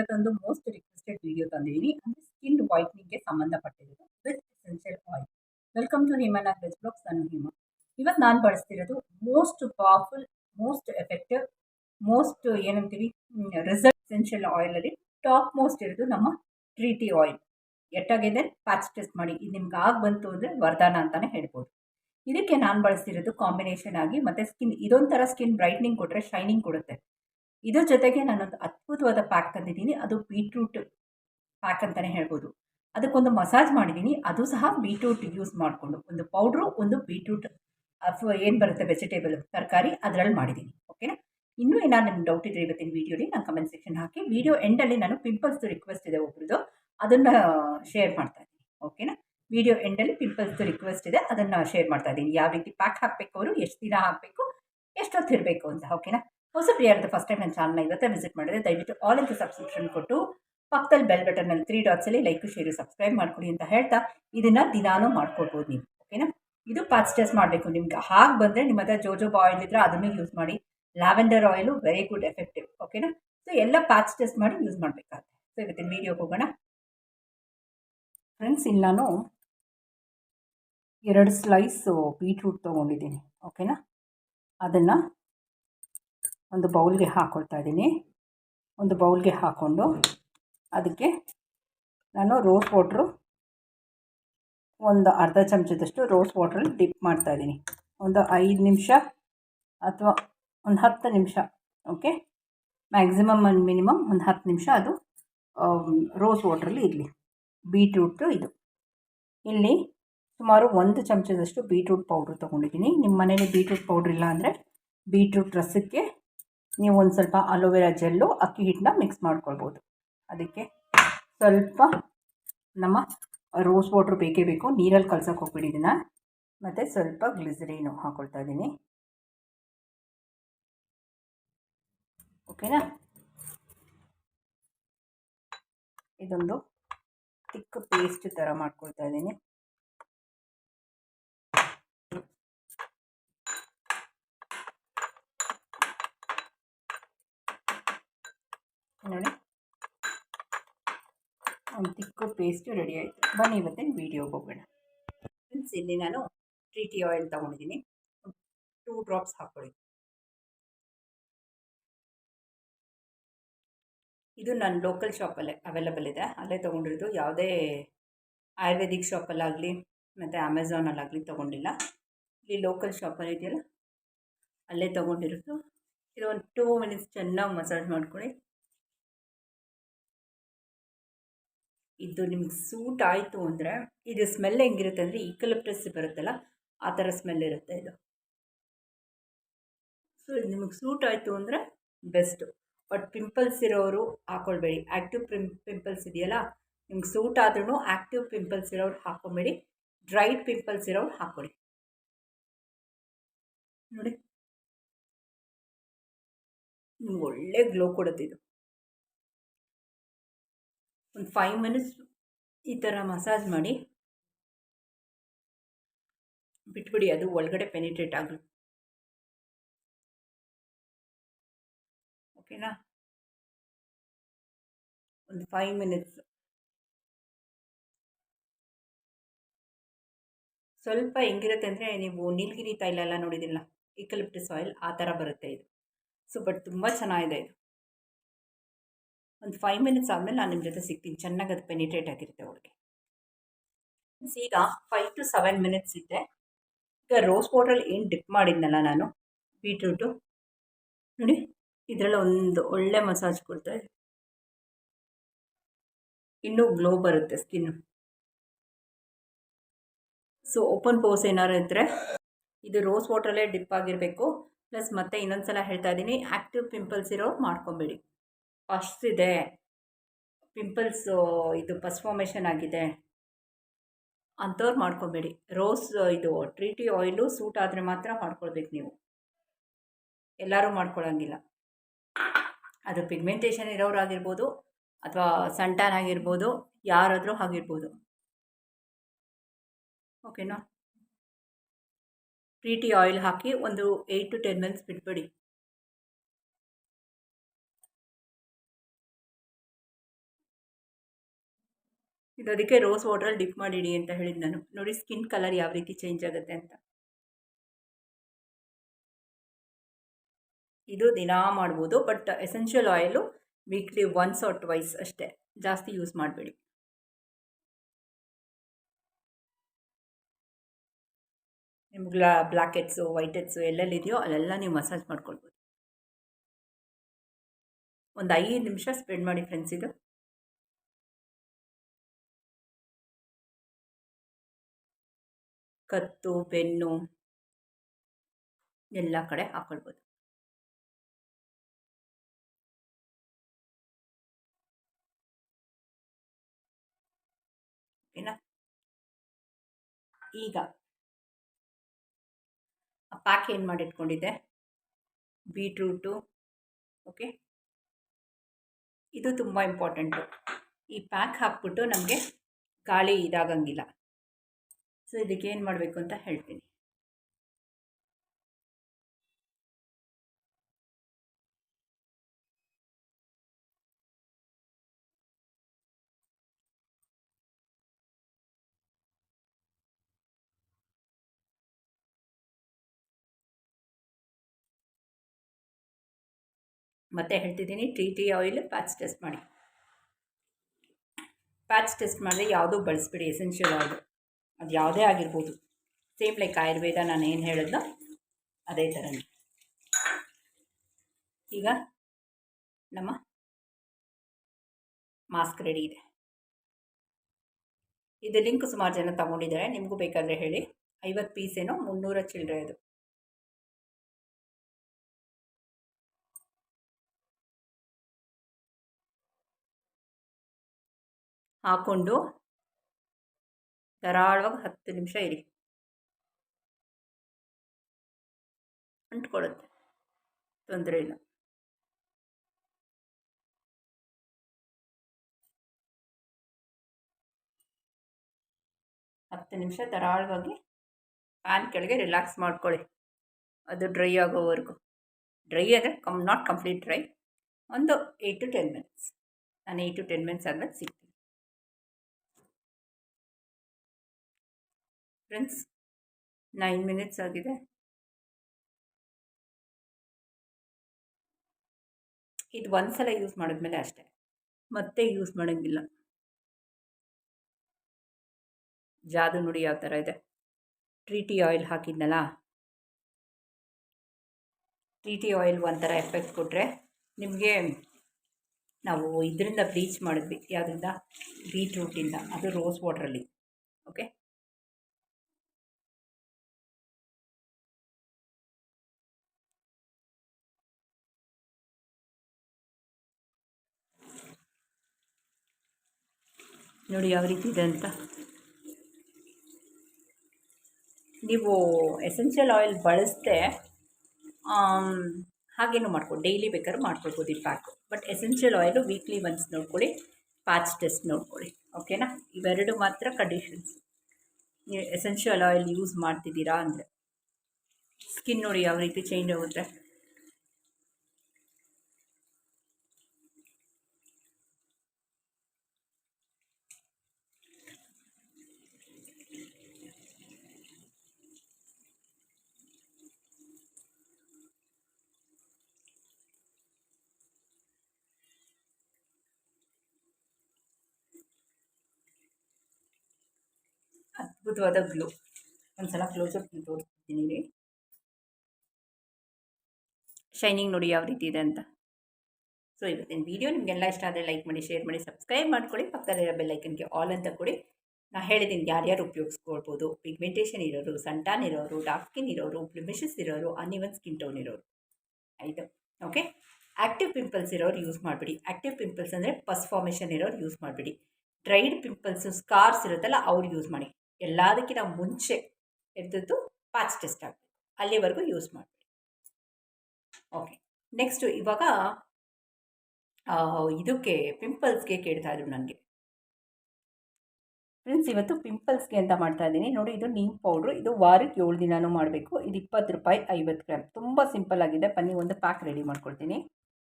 ಇವತ್ತೊಂದು most requested video ತಂದಿದ್ದೀನಿ ಅಂದರೆ ಸ್ಕಿನ್ ವೈಟ್ನಿಂಗ್ಗೆ ಸಂಬಂಧಪಟ್ಟಿರೋದು. With essential oil welcome to ಹಿಮನ್ best blogs ನಾನು ಹಿಮ. ಇವತ್ತು ನಾನು ಬಳಸ್ತಿರೋದು most powerful most effective most ಏನಂತೀವಿ? ರಿಸಲ್ಟ್ ಎಸೆನ್ಷಿಯಲ್ ಆಯಿಲಲ್ಲಿ ಟಾಪ್ ಮೋಸ್ಟ್ ಇರೋದು ನಮ್ಮ ಟ್ರೀಟಿ ಆಯಿಲ್ ಎಟ್ಟಾಗಿದೆ? ಪ್ಯಾಚ್ ಟೆಸ್ಟ್ ಮಾಡಿ. ಇದು ನಿಮ್ಗೆ ಆಗ ಬಂತು ಅಂದರೆ ವರದಾನ ಅಂತಲೇ ಹೇಳ್ಬೋದು. ಇದಕ್ಕೆ ನಾನು ಬಳಸ್ತಿರೋದು ಕಾಂಬಿನೇಷನ್ ಆಗಿ ಮತ್ತು ಸ್ಕಿನ್ ಇದೊಂಥರ ಸ್ಕಿನ್ ಬ್ರೈಟ್ನಿಂಗ್ ಕೊಟ್ಟರೆ ಶೈನಿಂಗ್ ಕೊಡುತ್ತೆ. ಇದ್ರ ಜೊತೆಗೆ ನಾನೊಂದು ಅದ್ಭುತವಾದ ಪ್ಯಾಕ್ ತಂದಿದ್ದೀನಿ. ಅದು ಬೀಟ್ರೂಟ್ ಪ್ಯಾಕ್ ಅಂತಲೇ ಹೇಳ್ಬೋದು. ಅದಕ್ಕೊಂದು ಮಸಾಜ್ ಮಾಡಿದ್ದೀನಿ. ಅದು ಸಹ ಬೀಟ್ರೂಟ್ ಯೂಸ್ ಮಾಡಿಕೊಂಡು ಒಂದು ಪೌಡ್ರು, ಒಂದು ಬೀಟ್ರೂಟ್ ಏನು ಬರುತ್ತೆ ವೆಜಿಟೇಬಲ್ ತರಕಾರಿ ಅದರಲ್ಲಿ ಮಾಡಿದ್ದೀನಿ. ಓಕೆನಾ? ಇನ್ನೂ ಏನಾದ್ರು ನಿಮ್ಗೆ ಡೌಟ್ ಇದ್ರೆ ಇವತ್ತಿನ ವೀಡಿಯೋಲಿ ನಾನು ಕಮೆಂಟ್ ಸೆಕ್ಷನ್ ಹಾಕಿ. ವೀಡಿಯೋ ಎಂಡಲ್ಲಿ ನಾನು ಪಿಂಪಲ್ಸ್ ರಿಕ್ವೆಸ್ಟ್ ಇದೆ ಒಬ್ರದ್ದು. ಅದನ್ನು ಶೇರ್ ಮಾಡ್ತಾ ಇದ್ದೀನಿ. ಓಕೆನಾ? ವಿಡಿಯೋ ಎಂಡಲ್ಲಿ ಪಿಂಪಲ್ಸ್ ರಿಕ್ವೆಸ್ಟ್ ಇದೆ. ಅದನ್ನು ಶೇರ್ ಮಾಡ್ತಾ ಇದ್ದೀನಿ. ಯಾವ ರೀತಿ ಪ್ಯಾಕ್ ಹಾಕಬೇಕು ಅವರು? ಎಷ್ಟು ದಿನ ಹಾಕಬೇಕು? ಎಷ್ಟೊತ್ತು ಇರಬೇಕು ಅಂತ. ಓಕೆನಾ? ಹೊಸ ಪ್ರಿಯರ್ದು ಫಸ್ಟ್ ಟೈಮ್ ನನ್ನ ಚಾನಲ್ನ ಇವತ್ತೇ ವಿಸಿಟ್ ಮಾಡಿದ್ರೆ ದಯವಿಟ್ಟು ಆಲ್ ಅಂತ ಸಬ್ಸ್ಕ್ರಿಪ್ಷನ್ ಕೊಟ್ಟು ಪಕ್ಕದಲ್ಲಿ ಬೆಲ್ ಬಟನಲ್ಲಿ ತ್ರೀ ಡಾಟ್ಸಲ್ಲಿ ಲೈಕ್ ಶೇರು ಸಬ್ಸ್ಕ್ರೈಬ್ ಮಾಡ್ಕೊಡಿ ಅಂತ ಹೇಳ್ತಾ ಇದನ್ನು ದಿನಾನೂ ಮಾಡ್ಕೊಡ್ಬೋದು ನೀವು. ಓಕೆನಾ ಇದು ಪ್ಯಾಚ್ ಟೆಸ್ಟ್ ಮಾಡಬೇಕು. ನಿಮ್ಗೆ ಹಾಗೆ ಬಂದರೆ ನಿಮ್ಮ ಹತ್ರ ಜೋಜೋ ಆಯಿಲ್ ಇದ್ದರೆ ಅದನ್ನು ಯೂಸ್ ಮಾಡಿ. Lavender oil very good effective ಓಕೆನಾ ಸೊ ಎಲ್ಲ ಪ್ಯಾಚ್ ಟೆಸ್ಟ್ ಮಾಡಿ ಯೂಸ್ ಮಾಡಬೇಕಾಗುತ್ತೆ. ಸೊ ಇವತ್ತಿನ ವೀಡಿಯೋಗೆ ಹೋಗೋಣ. ಫ್ರೆಂಡ್ಸ್ ಇಲ್ಲಿ ನಾನು ಎರಡು ಸ್ಲೈಸು ಬೀಟ್ರೂಟ್ ತೊಗೊಂಡಿದ್ದೀನಿ. ಓಕೆನಾ ಅದನ್ನು ಒಂದು ಬೌಲ್ಗೆ ಹಾಕ್ಕೊಳ್ತಾ ಇದ್ದೀನಿ. ಒಂದು ಬೌಲ್ಗೆ ಹಾಕ್ಕೊಂಡು ಅದಕ್ಕೆ ನಾನು ರೋಸ್ ವಾಟ್ರು ಒಂದು ಅರ್ಧ ಚಮಚದಷ್ಟು ರೋಸ್ ವಾಟ್ರಲ್ಲಿ ಡಿಪ್ ಮಾಡ್ತಾ ಇದ್ದೀನಿ. ಒಂದು ಐದು ನಿಮಿಷ ಅಥವಾ ಒಂದು ಹತ್ತು ನಿಮಿಷ, ಓಕೆ? ಮ್ಯಾಕ್ಸಿಮಮ್ ಒಂದು ಮಿನಿಮಮ್ ಒಂದು ಹತ್ತು ನಿಮಿಷ ಅದು ರೋಸ್ ವಾಟ್ರಲ್ಲಿ ಇರಲಿ. ಬೀಟ್ರೂಟು ಇದು. ಇಲ್ಲಿ ಸುಮಾರು ಒಂದು ಚಮಚದಷ್ಟು ಬೀಟ್ರೂಟ್ ಪೌಡ್ರ್ ತೊಗೊಂಡಿದ್ದೀನಿ. ನಿಮ್ಮ ಮನೇಲಿ ಬೀಟ್ರೂಟ್ ಪೌಡ್ರ್ ಇಲ್ಲ ಅಂದರೆ ಬೀಟ್ರೂಟ್ ರಸಕ್ಕೆ ನೀವು ಒಂದು ಸ್ವಲ್ಪ ಅಲೋವೆರಾ ಜೆಲ್ಲು, ಅಕ್ಕಿ ಹಿಟ್ಟನ್ನ ಮಿಕ್ಸ್ ಮಾಡ್ಕೊಳ್ಬೋದು. ಅದಕ್ಕೆ ಸ್ವಲ್ಪ ನಮ್ಮ ರೋಸ್ ವಾಟ್ರ್ ಬೇಕೇ ಬೇಕು. ನೀರಲ್ಲಿ ಕಲ್ಸೋಕೆ ಹೋಗ್ಬಿಡಿ ಮತ್ತು ಸ್ವಲ್ಪ ಗ್ಲಿಸರೀನು ಹಾಕ್ಕೊಳ್ತಾ ಇದ್ದೀನಿ. ಓಕೆನಾ ಇದೊಂದು ತಿಕ್ಕ ಪೇಸ್ಟ್ ಥರ ಮಾಡ್ಕೊಳ್ತಾ ಇದ್ದೀನಿ. ನೋಡಿ. ಒಂದು ತಿಕ್ಕು ಪೇಸ್ಟು ರೆಡಿ ಆಯಿತು. ಬನ್ನಿ ಇವತ್ತಿನ ವೀಡಿಯೋಗೆ ಹೋಗೋಣ. ಫ್ರೆಂಡ್ಸ್ ಇಲ್ಲಿ ನಾನು ಟ್ರೀಟಿ ಆಯಿಲ್ ತೊಗೊಂಡಿದ್ದೀನಿ. ಟೂ ಡ್ರಾಪ್ಸ್ ಹಾಕ್ಕೊಳ್ಳಿ ಇದು ನನ್ನ ಲೋಕಲ್ ಶಾಪಲ್ಲೇ ಅವೈಲಬಲ್ ಇದೆ. ಅಲ್ಲೇ ತೊಗೊಂಡಿರೋದು ಯಾವುದೇ ಆಯುರ್ವೇದಿಕ್ ಶಾಪಲ್ಲಾಗಲಿ ಮತ್ತು ಅಮೆಝಾನಲ್ಲಾಗಲಿ ತೊಗೊಂಡಿಲ್ಲ. ಇಲ್ಲಿ ಲೋಕಲ್ ಶಾಪಲ್ಲಿ ಇದೆಯಲ್ಲ, ಅಲ್ಲೇ ತೊಗೊಂಡಿರೋದು. ಇದು ಒಂದು ಟೂ ಮಿನಿಟ್ಸ್ ಚೆನ್ನಾಗಿ ಮಸಾಜ್ ಮಾಡ್ಕೊಳ್ಳಿ. ಇದು ನಿಮ್ಗೆ ಸೂಟ್ ಆಯಿತು ಅಂದರೆ ಇದು ಸ್ಮೆಲ್ ಹೆಂಗಿರುತ್ತೆ ಅಂದರೆ ಈಕಲಿಪ್ಟಸ್ ಬರುತ್ತಲ್ಲ, ಆ ಥರ ಸ್ಮೆಲ್ ಇರುತ್ತೆ ಇದು. ಸೊ ಇದು ನಿಮಗೆ ಸೂಟ್ ಆಯಿತು ಅಂದರೆ ಬೆಸ್ಟು ಬಟ್ ಪಿಂಪಲ್ಸ್ ಇರೋರು ಹಾಕ್ಕೊಳ್ಬೇಡಿ ಆ್ಯಕ್ಟಿವ್ ಪಿಂ ಪಿಂಪಲ್ಸ್ ಇದೆಯಲ್ಲ, ನಿಮ್ಗೆ ಸೂಟ್ ಆದ್ರೂ ಆ್ಯಕ್ಟಿವ್ ಪಿಂಪಲ್ಸ್ ಇರೋರು ಹಾಕ್ಕೊಬೇಡಿ ಡ್ರೈಡ್ ಪಿಂಪಲ್ಸ್ ಇರೋರು ಹಾಕೊಳ್ಳಿ ನೋಡಿ. ಒಳ್ಳೆ ಗ್ಲೋ ಕೊಡುತ್ತೆ ಇದು. ಒಂದು ಫೈವ್ ಮಿನಿಟ್ಸ್ ಈ ಥರ ಮಸಾಜ್ ಮಾಡಿ ಬಿಟ್ಬಿಡಿ, ಅದು ಒಳಗಡೆ ಪೆನಿಟ್ರೇಟ್ ಆಗಲಿ ಓಕೆನಾ ಒಂದು ಫೈವ್ ಮಿನಿಟ್ಸ್ ಸ್ವಲ್ಪ ಹೆಂಗಿರುತ್ತೆ ಅಂದರೆ ನೀವು ನೀಲಗಿರಿ ತೈಲ ಎಲ್ಲ ನೋಡಿದಿಲ್ಲ ಈಕಲಿಪ್ಟಿಸ್ ಆಯಿಲ್ ಆ ಥರ ಬರುತ್ತೆ ಇದು. ಸೊ ಬಟ್ ತುಂಬ ಚೆನ್ನಾಗಿದೆ ಇದು. ಒಂದು ಫೈವ್ ಮಿನಿಟ್ಸ್ ಆದಮೇಲೆ ನಾನು ನಿಮ್ಮ ಜೊತೆ ಸಿಗ್ತೀನಿ. ಚೆನ್ನಾಗಿ ಅದು ಪೆನಿಟ್ರೇಟ್ ಆಗಿರುತ್ತೆ ಅವ್ರಿಗೆ ಈಗ ಫೈವ್ ಟು ಸೆವೆನ್ ಮಿನಿಟ್ಸ್ ಇದೆ ಈಗ ರೋಸ್ ವಾಟ್ರಲ್ಲಿ ಏನು ಡಿಪ್ ಮಾಡಿದ್ನಲ್ಲ ನಾನು? ಬೀಟ್ರೂಟು ನೋಡಿ, ಇದರಲ್ಲಿ ಒಂದು ಒಳ್ಳೆ ಮಸಾಜ್ ಕೊಡ್ತಾ ಇದೆ. ಇನ್ನೂ ಗ್ಲೋ ಬರುತ್ತೆ ಸ್ಕಿನ್ನು ಸೊ ಓಪನ್ ಪೋಸ್ ಏನಾರು ಇದ್ದರೆ ಇದು ರೋಸ್ ವಾಟ್ರಲ್ಲೇ ಡಿಪ್ ಆಗಿರಬೇಕು. ಪ್ಲಸ್ ಮತ್ತೆ ಇನ್ನೊಂದು ಸಲ ಹೇಳ್ತಾ ಇದ್ದೀನಿ ಆ್ಯಕ್ಟಿವ್ ಪಿಂಪಲ್ಸ್ ಇರೋ ಮಾಡ್ಕೊಬೇಡಿ. ಇದೆ ಪಿಂಪಲ್ಸು ಇದು ಪಸ್ ಫಾರ್ಮೇಷನ್ ಆಗಿದೆ. ಅಂಥವ್ರು ಮಾಡ್ಕೊಬೇಡಿ. ರೋಸ್ ಇದು ಟ್ರೀಟಿ ಆಯಿಲು ಸೂಟ್ ಆದರೆ ಮಾತ್ರ ಮಾಡ್ಕೊಳ್ಬೇಕು ನೀವು. ಎಲ್ಲರೂ ಮಾಡ್ಕೊಳ್ಳೋಂಗಿಲ್ಲ ಅದು ಪಿಗ್ಮೆಂಟೇಷನ್ ಇರೋರಾಗಿರ್ಬೋದು ಅಥವಾ ಸಣ್ಟಾನ್ ಆಗಿರ್ಬೋದು ಯಾರಾದರೂ ಆಗಿರ್ಬೋದು. ಓಕೆನಾ ಟ್ರೀಟಿ ಆಯಿಲ್ ಹಾಕಿ ಒಂದು ಏಯ್ಟ್ ಟು ಟೆನ್ ಮಂತ್ಸ್ ಬಿಟ್ಬಿಡಿ. ಇದು ಅದಕ್ಕೆ ರೋಸ್ ವಾಟ್ರಲ್ಲಿ ಡಿಪ್ ಮಾಡಿಡಿ ಅಂತ ಹೇಳಿದ್ದು ನಾನು. ನೋಡಿ ಸ್ಕಿನ್ ಕಲರ್ ಯಾವ ರೀತಿ ಚೇಂಜ್ ಆಗುತ್ತೆ ಅಂತ. ಇದು ದಿನಾ ಮಾಡ್ಬೋದು but essential oil weekly once or twice ಅಷ್ಟೇ. ಜಾಸ್ತಿ ಯೂಸ್ ಮಾಡಬೇಡಿ. ನಿಮ್ಗೆ ಬ್ಲ್ಯಾಕ್ ಹೆಡ್ಸು ವೈಟ್ ಹೆಡ್ಸು ಎಲ್ಲೆಲ್ಲಿದೆಯೋ ಅಲ್ಲೆಲ್ಲ ನೀವು ಮಸಾಜ್ ಮಾಡ್ಕೊಳ್ಬೋದು. ಒಂದು ಐದು ನಿಮಿಷ ಸ್ಪ್ರೆಡ್ ಮಾಡಿ ಫ್ರೆಂಡ್ಸ್ ಇದು. ಕತ್ತು, ಬೆನ್ನು ಎಲ್ಲ ಕಡೆ ಹಾಕ್ಕೊಳ್ಬೋದು ಈಗ ಪ್ಯಾಕ್ ಏನು ಮಾಡಿಟ್ಕೊಂಡಿದ್ದೆ? Beetroot, okay? ಇದು ತುಂಬ ಇಂಪಾರ್ಟೆಂಟು ಈ ಪ್ಯಾಕ್ ಹಾಕ್ಬಿಟ್ಟು ನಮಗೆ ಗಾಳಿ ಇದಾಗಂಗಿಲ್ಲ. ಸೊ ಇದಕ್ಕೆ ಏನು ಮಾಡಬೇಕು ಅಂತ ಹೇಳ್ತೀನಿ. ಮತ್ತೆ ಹೇಳ್ತಿದ್ದೀನಿ, T T oil patch test ಮಾಡಿ. ಪ್ಯಾಚ್ ಟೆಸ್ಟ್ ಮಾಡಿದ್ರೆ ಯಾವುದೂ ಬಳಸ್ಬಿಡಿ ಎಸೆನ್ಷಿಯಲ್ ಆಯಿಲ್ ಅದು ಯಾವುದೇ ಆಗಿರ್ಬೋದು. ಸೇಮ್ ಲೈಕ್ ಆಯುರ್ವೇದ ನಾನು ಏನು ಹೇಳಿದ್ನೋ ಅದೇ ಥರನೇ ಈಗ ನಮ್ಮ ಮಾಸ್ಕ್ ರೆಡಿ ಇದೆ. ಇದು ಲಿಂಕ್ ಸುಮಾರು ಜನ ತಗೊಂಡಿದ್ದಾರೆ. ನಿಮಗೂ ಬೇಕಾದರೆ ಹೇಳಿ. ಐವತ್ತು ಏನೋ ಮುನ್ನೂರ ಚಿಲ್ಲರೆ ಅದು. ಹಾಕ್ಕೊಂಡು ಧಾರಾಳವಾಗಿ ಹತ್ತು ನಿಮಿಷ ಇರಿ. ಅಂಟ್ಕೊಳ್ಳುತ್ತೆ. ತೊಂದರೆ ಇಲ್ಲ. ಹತ್ತು ನಿಮಿಷ ಧಾರಾಳವಾಗಿ ಫ್ಯಾನ್ ಕೆಳಗೆ ರಿಲ್ಯಾಕ್ಸ್ ಮಾಡ್ಕೊಳ್ಳಿ. ಅದು ಡ್ರೈ ಆಗೋವರೆಗೂ. ಡ್ರೈ ಆದರೆ ಕಮ್, ನಾಟ್ ಕಂಪ್ಲೀಟ್ ಡ್ರೈ. ಒಂದು ಏಯ್ಟ್ ಟು ಟೆನ್ ಮಿನಿಟ್ಸ್. ನಾನು ಏಯ್ಟ್ ಟು ಟೆನ್ ಮಿನಿಟ್ಸ್ ಆದಮೇಲೆ ಸಿಗ್ತೀನಿ. ಫ್ರೆಂಡ್ಸ್ ನೈನ್ ಮಿನಿಟ್ಸ್ ಆಗಿದೆ. ಇದು ಒಂದು ಸಲ ಯೂಸ್ ಮಾಡಿದ್ಮೇಲೆ ಅಷ್ಟೇ. ಮತ್ತೆ ಯೂಸ್ ಮಾಡೋಂಗಿಲ್ಲ. ಜಾದು ನುಡಿ ಯಾವ ಥರ ಇದೆ? ಟ್ರೀಟಿ ಆಯಿಲ್ ಹಾಕಿದ್ನಲ್ಲ? ಟ್ರೀ ಟಿ ಆಯಿಲ್ ಒಂಥರ ಎಫೆಕ್ಟ್ ಕೊಟ್ಟರೆ ನಿಮಗೆ ನಾವು ಇದರಿಂದ ಬ್ಲೀಚ್ ಮಾಡಿದ್ವಿ. ಯಾವುದರಿಂದ? ಬೀಟ್ರೂಟಿಂದ ಅದು ರೋಸ್ ವಾಟ್ರಲ್ಲಿ ಓಕೆ ನೋಡಿ ಯಾವ ರೀತಿ ಇದೆ ಅಂತ. ನೀವು ಎಸೆನ್ಷಿಯಲ್ ಆಯಿಲ್ ಬಳಸದೆ ಹಾಗೇನು ಮಾಡ್ಕೊಂಡು ಡೈಲಿ ಬೇಕಾದ್ರೆ ಮಾಡ್ಕೊಳ್ಬೋದು ಈ pack but essential oil weekly once ನೋಡ್ಕೊಳ್ಳಿ ಪ್ಯಾಚ್ ಟೆಸ್ಟ್ ನೋಡ್ಕೊಳ್ಳಿ ಓಕೆನಾ ಇವೆರಡು ಮಾತ್ರ ಕಂಡೀಷನ್ಸ್ ನೀವು ಎಸೆನ್ಷಿಯಲ್ ಆಯಿಲ್ ಯೂಸ್ ಮಾಡ್ತಿದ್ದೀರಾ ಅಂದರೆ ಸ್ಕಿನ್ ನೋಡಿ ಯಾವ ರೀತಿ ಚೇಂಜ್ ಆಗುತ್ತೆ? ಅದ್ಭುತವಾದ ಗ್ಲೋ. ಒಂದ್ಸಲ ಕ್ಲೋಸಪ್ ತೋರಿಸ್ತೀನಿ ರೀ ಶೈನಿಂಗ್ ನೋಡಿ ಯಾವ ರೀತಿ ಇದೆ ಅಂತ. ಸೊ ಇವತ್ತಿನ ವೀಡಿಯೋ ನಿಮಗೆಲ್ಲ ಇಷ್ಟ ಆದರೆ ಲೈಕ್ ಮಾಡಿ ಶೇರ್ ಮಾಡಿ ಸಬ್ಸ್ಕ್ರೈಬ್ ಮಾಡ್ಕೊಳ್ಳಿ. ಪಕ್ಕದಲ್ಲಿರೋ ಬೆಲ್ಲೈಕನ್ಗೆ ಆಲ್ ಅಂತ ಕೊಡಿ. ನಾ ಹೇಳಿದ್ದೀನಿ ಯಾರ್ಯಾರು ಉಪಯೋಗಿಸ್ಕೊಳ್ಬೋದು. ಪಿಗ್ಮೆಂಟೇಷನ್ ಇರೋರು ಸಂಟಾನ್ ಇರೋರು ಡಾರ್ಕ್ ಸ್ಕಿನ್ ಇರೋರು ಬ್ಲಿಮಿಷಸ್ ಇರೋರು ಅನ್ಇವನ್ ಸ್ಕಿನ್ ಟೋನ್ ಇರೋರು. ಆಯಿತು. ಓಕೆ ಆ್ಯಕ್ಟಿವ್ ಪಿಂಪಲ್ಸ್ ಇರೋರು ಯೂಸ್ ಮಾಡಿಬಿಡಿ. ಆ್ಯಕ್ಟಿವ್ ಪಿಂಪಲ್ಸ್ ಅಂದರೆ ಪಸ್ ಫಾರ್ಮೇಷನ್ ಇರೋರು ಯೂಸ್ ಮಾಡಿಬಿಡಿ. ಡ್ರೈಡ್ ಪಿಂಪಲ್ಸು ಸ್ಕಾರ್ಸ್ ಇರುತ್ತಲ್ಲ, ಅವ್ರು ಯೂಸ್ ಮಾಡಿ. ಎಲ್ಲದಕ್ಕಿಂತ ಮುಂಚೆ ಎದ್ದದ್ದು ಪ್ಯಾಚ್ ಟೆಸ್ಟ್ ಆಗಬೇಕು. ಅಲ್ಲಿವರೆಗೂ ಯೂಸ್ ಮಾಡಬೇಡಿ. ಓಕೆ, ನೆಕ್ಸ್ಟು ಇವಾಗ ಇದಕ್ಕೆ ಪಿಂಪಲ್ಸ್ಗೆ ಕೇಳ್ತಾ ಇದ್ರು ನನಗೆ. ಫ್ರೆಂಡ್ಸ್, ಇವತ್ತು ಪಿಂಪಲ್ಸ್ಗೆ ಅಂತ ಮಾಡ್ತಾ ಇದ್ದೀನಿ. ನೋಡಿ, ಇದು ನೀಮ್ ಪೌಡ್ರು. ಇದು ವಾರಕ್ಕೆ ಏಳು ದಿನವೂ ಮಾಡಬೇಕು. ಇದು ಇಪ್ಪತ್ತು ರೂಪಾಯಿ, ಐವತ್ತು ಗ್ರಾಮ್. ತುಂಬ ಸಿಂಪಲ್ ಆಗಿದೆ. ಬನ್ನಿ, ಒಂದು ಪ್ಯಾಕ್ ರೆಡಿ ಮಾಡ್ಕೊಳ್ತೀನಿ.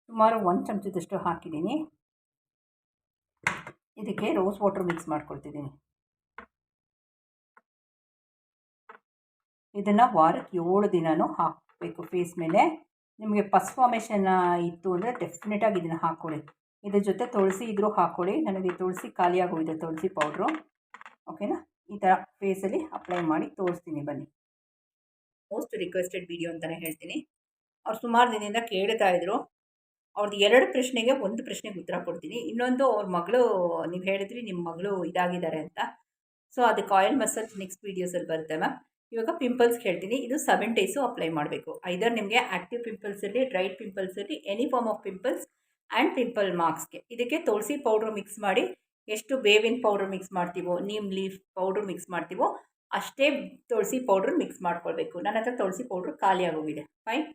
ಸುಮಾರು ಒಂದು ಚಮಚದಷ್ಟು ಹಾಕಿದ್ದೀನಿ. ಇದಕ್ಕೆ ರೋಸ್ ವಾಟರ್ ಮಿಕ್ಸ್ ಮಾಡ್ಕೊಳ್ತಿದ್ದೀನಿ. ಇದನ್ನು ವಾರಕ್ಕೆ ಏಳು ದಿನವೂ ಹಾಕಬೇಕು ಫೇಸ್ ಮೇಲೆ. ನಿಮಗೆ ಪಸ್ ಫಾರ್ಮೇಷನ್ ಇತ್ತು ಅಂದರೆ ಡೆಫಿನೆಟಾಗಿ ಇದನ್ನು ಹಾಕ್ಕೊಳ್ಳಿ ಇದ್ರ ಜೊತೆ ತುಳಸಿ ಇದ್ರೂ ಹಾಕ್ಕೊಳ್ಳಿ ನನಗೆ ತುಳಸಿ ಖಾಲಿಯಾಗೋಗಿದೆ ತುಳಸಿ ಪೌಡ್ರು ಓಕೆನಾ ಈ ಥರ ಫೇಸಲ್ಲಿ ಅಪ್ಲೈ ಮಾಡಿ ತೋರಿಸ್ತೀನಿ ಬನ್ನಿ. ಮೋಸ್ಟ್ ರಿಕ್ವೆಸ್ಟೆಡ್ ವಿಡಿಯೋ ಅಂತಲೇ ಹೇಳ್ತೀನಿ. ಅವ್ರು ಸುಮಾರು ದಿನದಿಂದ ಕೇಳ್ತಾ ಇದ್ರು. ಅವ್ರದ್ದು ಎರಡು ಪ್ರಶ್ನೆಗೆ ಒಂದು ಪ್ರಶ್ನೆಗೆ ಉತ್ತರ ಕೊಡ್ತೀನಿ. ಇನ್ನೊಂದು ಅವ್ರ ಮಗಳು, ನೀವು ಹೇಳಿದ್ರಿ ನಿಮ್ಮ ಮಗಳು ಇದಾಗಿದ್ದಾರೆ ಅಂತ. ಸೊ ಅದಕ್ಕೆ ಆಯಿಲ್ ಮಸಾಜ್ ನೆಕ್ಸ್ಟ್ ವೀಡಿಯೋಸಲ್ಲಿ ಬರುತ್ತೆ ಮ್ಯಾಮ್ ಇವಾಗ ಪಿಂಪಲ್ಸ್ ಹೇಳ್ತೀನಿ ಇದು ಸೆವೆನ್ ಡೇಸು ಅಪ್ಲೈ ಮಾಡಬೇಕು. ಐದರ್ ನಿಮಗೆ ಆ್ಯಕ್ಟಿವ್ ಪಿಂಪಲ್ಸಲ್ಲಿ dried ಪಿಂಪಲ್ಸಲ್ಲಿ any form of pimples and pimple ಮಾರ್ಕ್ಸ್ಗೆ ಇದಕ್ಕೆ ತುಳಸಿ ಪೌಡ್ರ್ ಮಿಕ್ಸ್ ಮಾಡಿ, ಎಷ್ಟು ಬೇವಿನ ಪೌಡ್ರ್ ಮಿಕ್ಸ್ ಮಾಡ್ತೀವೋ ನೀಮ್ ಲೀಫ್ ಪೌಡ್ರ್ ಮಿಕ್ಸ್ ಮಾಡ್ತೀವೋ, ಅಷ್ಟೇ ತುಳಸಿ ಪೌಡ್ರ್ ಮಿಕ್ಸ್ ಮಾಡ್ಕೊಳ್ಬೇಕು. ನನ್ನ ಹತ್ರ ತುಳಸಿ ಪೌಡ್ರ್ ಖಾಲಿ ಆಗೋಗಿದೆ. ಫೈನ್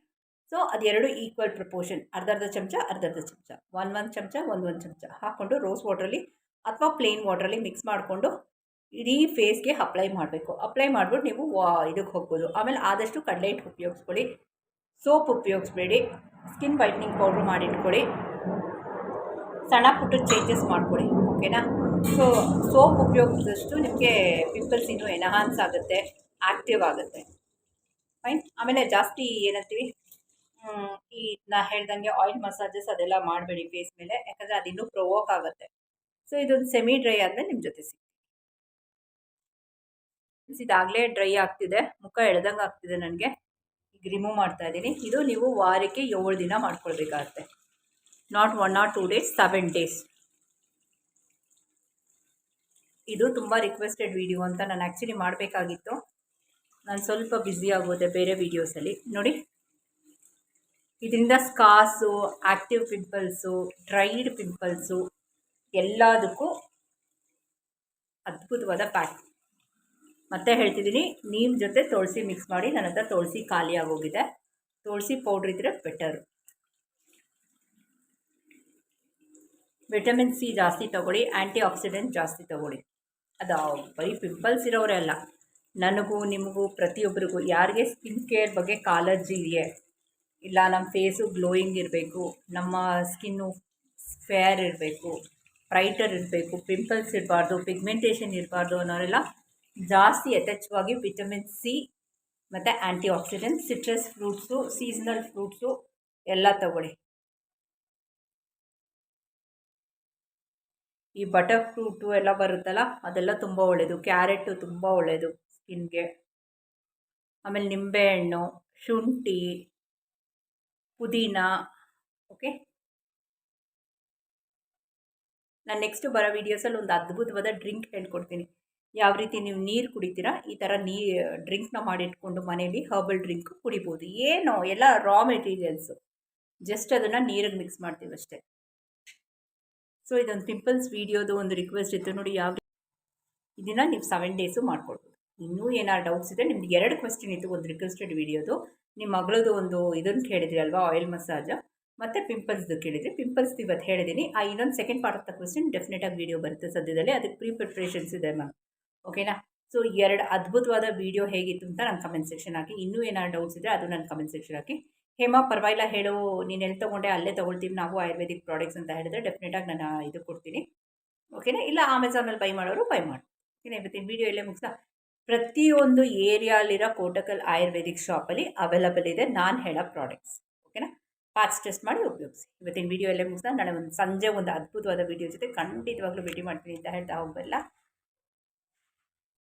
ಸೊ ಅದೆರಡು ಈಕ್ವಲ್ ಪ್ರಪೋರ್ಷನ್ ಅರ್ಧ ಅರ್ಧ ಚಮಚ ಅರ್ಧ ಅರ್ಧ ಚಮಚ. ಒಂದು ಒಂದು ಚಮಚ, ಒಂದು ಒಂದು ಚಮಚ. ಹಾಕ್ಕೊಂಡು ರೋಸ್ ವಾಟ್ರಲ್ಲಿ ಅಥವಾ ಪ್ಲೇನ್ ವಾಟ್ರಲ್ಲಿ ಮಿಕ್ಸ್ ಮಾಡಿಕೊಂಡು ಇಡೀ ಫೇಸ್ಗೆ ಅಪ್ಲೈ ಮಾಡಬೇಕು. ಅಪ್ಲೈ ಮಾಡಿಬಿಟ್ಟು ನೀವು ವಾ, ಇದಕ್ಕೆ ಹೋಗ್ಬೋದು. ಆಮೇಲೆ ಆದಷ್ಟು ಕಡಲೆ ಹಿಟ್ಟು ಉಪಯೋಗಿಸ್ಕೊಳ್ಳಿ. ಸೋಪ್ ಉಪಯೋಗಿಸ್ಬೇಡಿ. ಸ್ಕಿನ್ ವೈಟ್ನಿಂಗ್ ಪೌಡ್ರ್ ಮಾಡಿಟ್ಕೊಳ್ಳಿ. ಸಣ್ಣ ಪುಟ್ಟ ಚೇಂಜಸ್ ಮಾಡ್ಕೊಳ್ಳಿ ಓಕೆನಾ ಸೊ ಸೋಪ್ ಉಪಯೋಗಿಸಿದಷ್ಟು ನಿಮಗೆ ಪಿಂಪಲ್ಸ್ ಇನ್ನೂ ಎನಹಾನ್ಸ್ ಆಗುತ್ತೆ ಆ್ಯಕ್ಟಿವ್ ಆಗುತ್ತೆ. ಫೈನ್ ಆಮೇಲೆ ಜಾಸ್ತಿ ಏನಂತೀವಿ? ಈ ನಾ ಹೇಳ್ದಂಗೆ ಆಯಿಲ್ ಮಸಾಜಸ್ ಅದೆಲ್ಲ ಮಾಡಬೇಡಿ ಫೇಸ್ ಮೇಲೆ, ಯಾಕಂದರೆ ಅದಿನ್ನೂ ಪ್ರೊವೋಕ್ ಆಗುತ್ತೆ. ಸೊ ಇದೊಂದು ಸೆಮಿ ಡ್ರೈ ಆದಮೇಲೆ ನಿಮ್ಮ ಜೊತೆ ಸಿಗ್ತೀನಿ. ಇದಾಗಲೇ ಡ್ರೈ ಆಗ್ತಿದೆ. ಮುಖ ಎಳ್ದಂಗೆ ಆಗ್ತಿದೆ ನನಗೆ. ಈಗ ರಿಮೂವ್ ಮಾಡ್ತಾ ಇದ್ದೀನಿ. ಇದು ನೀವು ವಾರಕ್ಕೆ ಏಳು ದಿನ ಮಾಡ್ಕೊಳ್ಬೇಕಾಗತ್ತೆ. Not one or two days seven days ಇದು ತುಂಬ ರಿಕ್ವೆಸ್ಟೆಡ್ ವಿಡಿಯೋ ಅಂತ ನಾನು ಆ್ಯಕ್ಚುಲಿ ಮಾಡಬೇಕಾಗಿತ್ತು. ನಾನು ಸ್ವಲ್ಪ ಬ್ಯುಸಿ ಆಗೋದೆ ಬೇರೆ ವೀಡಿಯೋಸಲ್ಲಿ ನೋಡಿ. ಇದರಿಂದ scars active pimples dried pimples ಎಲ್ಲದಕ್ಕೂ ಅದ್ಭುತವಾದ ಪ್ಯಾಕ್ ಮತ್ತೆ ಹೇಳ್ತಿದ್ದೀನಿ, ನೀಮ್ ಜೊತೆ ತುಳಸಿ ಮಿಕ್ಸ್ ಮಾಡಿ ನನ್ನ ಹತ್ರ ತುಳಸಿ ಖಾಲಿ ಆಗೋಗಿದೆ. ತುಳಸಿ ಪೌಡ್ರ್ ಇದ್ದರೆ ಬೆಟರು ವಿಟಮಿನ್ ಸಿ ಜಾಸ್ತಿ ತೊಗೊಳ್ಳಿ ಆ್ಯಂಟಿ ಆಕ್ಸಿಡೆಂಟ್ ಜಾಸ್ತಿ ತೊಗೊಳ್ಳಿ. ಅದು ಬರೀ ಪಿಂಪಲ್ಸ್ ಇರೋರೇ ಅಲ್ಲ. ನನಗೂ, ನಿಮಗೂ ಪ್ರತಿಯೊಬ್ಬರಿಗೂ ಯಾರಿಗೆ ಸ್ಕಿನ್ ಕೇರ್ ಬಗ್ಗೆ ಕಾಳಜಿ ಇದೆಯೇ, ಇಲ್ಲ ನಮ್ಮ ಫೇಸು ಗ್ಲೋಯಿಂಗ್ ಇರಬೇಕು, ನಮ್ಮ ಸ್ಕಿನ್ನು ಫೇರ್ ಇರಬೇಕು ಬ್ರೈಟರ್ ಇರಬೇಕು ಪಿಂಪಲ್ಸ್ ಇರಬಾರ್ದು ಪಿಗ್ಮೆಂಟೇಷನ್ ಇರಬಾರ್ದು ಅನ್ನೋರೆಲ್ಲ ಜಾಸ್ತಿ ಯಥೇಚ್ಛವಾಗಿ ವಿಟಮಿನ್ ಸಿ ಮತ್ತು antioxidant citrus fruits seasonal fruits ಎಲ್ಲ ತಗೊಳ್ಳಿ. ಈ ಬಟರ್ ಫ್ರೂಟು ಎಲ್ಲ ಬರುತ್ತಲ್ಲ, ಅದೆಲ್ಲ ತುಂಬ ಒಳ್ಳೆಯದು ಕ್ಯಾರೆಟು ತುಂಬ ಒಳ್ಳೆಯದು ಸ್ಕಿನ್ಗೆ ಆಮೇಲೆ ನಿಂಬೆಹಣ್ಣು, ಶುಂಠಿ, ಪುದೀನ ಓಕೆ ನಾನು ನೆಕ್ಸ್ಟ್ ಬರೋ ವೀಡಿಯೋಸಲ್ಲಿ ಒಂದು ಅದ್ಭುತವಾದ ಡ್ರಿಂಕ್ ಹೇಳ್ಕೊಡ್ತೀನಿ. ಯಾವ ರೀತಿ ನೀವು ನೀರು ಕುಡಿತೀರಾ, ಈ ಥರ ನೀ, ಡ್ರಿಂಕ್ನ ಮಾಡಿಟ್ಕೊಂಡು ಮನೇಲಿ ಹರ್ಬಲ್ ಡ್ರಿಂಕ್ ಕುಡಿಬೋದು. ಏನು ಎಲ್ಲ ರಾ ಮೆಟೀರಿಯಲ್ಸು ಜಸ್ಟ್ ಅದನ್ನು ನೀರಿಗೆ ಮಿಕ್ಸ್ ಮಾಡ್ತೀವಿ ಅಷ್ಟೇ. ಸೊ ಇದೊಂದು ಪಿಂಪಲ್ಸ್ ವೀಡಿಯೋದು ಒಂದು ರಿಕ್ವೆಸ್ಟ್ ಇತ್ತು ನೋಡಿ ಯಾವ ಇದನ್ನು ನೀವು ಸೆವೆನ್ ಡೇಸು ಮಾಡ್ಕೊಡ್ಬೋದು ಇನ್ನೂ ಏನಾರು ಡೌಟ್ಸ್ ಇದೆ ನಿಮ್ದು ಎರಡು ಕ್ವೆಶ್ಚನ್ ಇತ್ತು, ಒಂದು ರಿಕ್ವೆಸ್ಟೆಡ್ ವೀಡಿಯೋದು ನಿಮ್ಮ ಮಗಳದು ಒಂದು ಇದನ್ನು ಕೇಳಿದ್ರಿ ಅಲ್ವಾ ಆಯಿಲ್ ಮಸಾಜ್ ಮತ್ತು ಪಿಂಪಲ್ಸ್ದು ಕೇಳಿದ್ರಿ. ಪಿಂಪಲ್ಸ್ ಇವತ್ತು ಹೇಳಿದ್ದೀನಿ ಆ ಇನ್ನೊಂದು second part of the question ಡೆಫಿನೆಟಾಗಿ video ಬರುತ್ತೆ ಸದ್ಯದಲ್ಲಿ. ಅದಕ್ಕೆ ಪ್ರೀ ಪ್ರಿಪ್ರೇಷನ್ಸ್ ಇದೆ ಮ್ಯಾಮ್ ಓಕೆನಾ? ಸೊ ಎರಡು ಅದ್ಭುತವಾದ ವಿಡಿಯೋ ಹೇಗಿತ್ತು ಅಂತ ನಾನು ಕಮೆಂಟ್ ಸೆಕ್ಷನ್ ಹಾಕಿ. ಇನ್ನೂ ಏನಾದ್ರು ಡೌಟ್ಸ್ ಇದ್ದರೆ ಅದು ನನ್ನ ಕಮೆಂಟ್ ಸೆಕ್ಷನ್ ಹಾಕಿ. ಹೇಮಾ, ಪರವಾಗಿಲ್ಲ ಹೇಳು. ನೀನು ಎಲ್ಲಿ ತೊಗೊಂಡೆ ಅಲ್ಲೇ ತೊಗೊಳ್ತೀವಿ. ನಾವು ಆಯುರ್ವೇದಿಕ್ ಪ್ರಾಡಕ್ಟ್ಸ್ ಅಂತ ಹೇಳಿದ್ರೆ ಡೆಫಿನೆಟಾಗಿ ನಾನು ಇದು ಕೊಡ್ತೀನಿ. ಓಕೆನಾ? ಇಲ್ಲ ಅಮೆಝಾನಲ್ಲಿ ಬೈ ಮಾಡೋರು ಬೈ ಮಾಡಿ. ಏನೇ ಇವತ್ತಿನ ವೀಡಿಯೋ ಎಲ್ಲೇ ಮುಗಿಸ ಪ್ರತಿಯೊಂದು ಏರಿಯಾಲಿರೋ ಕೋಟಕಲ್ ಆಯುರ್ವೇದಿಕ್ ಶಾಪಲ್ಲಿ ಅವೈಲಬಲ್ ಇದೆ. ನಾನು ಹೇಳೋ ಪ್ರಾಡಕ್ಟ್ಸ್ ಓಕೆನಾ? ಪ್ಯಾಕ್ಸ್ ಟೆಸ್ಟ್ ಮಾಡಿ ಉಪಯೋಗಿಸಿ. ಇವತ್ತಿನ ವೀಡಿಯೋ ಎಲ್ಲೇ ಮುಗಿಸ ನಾಳೆ ಒಂದು ಸಂಜೆ ಒಂದು ಅದ್ಭುತವಾದ ವಿಡಿಯೋ ಜೊತೆ ಖಂಡಿತವಾಗ್ಲೂ ಭೇಟಿ ಮಾಡ್ತೀನಿ ಅಂತ ಹೇಳ್ತಾ ಹೋಗಬಲ್ಲ.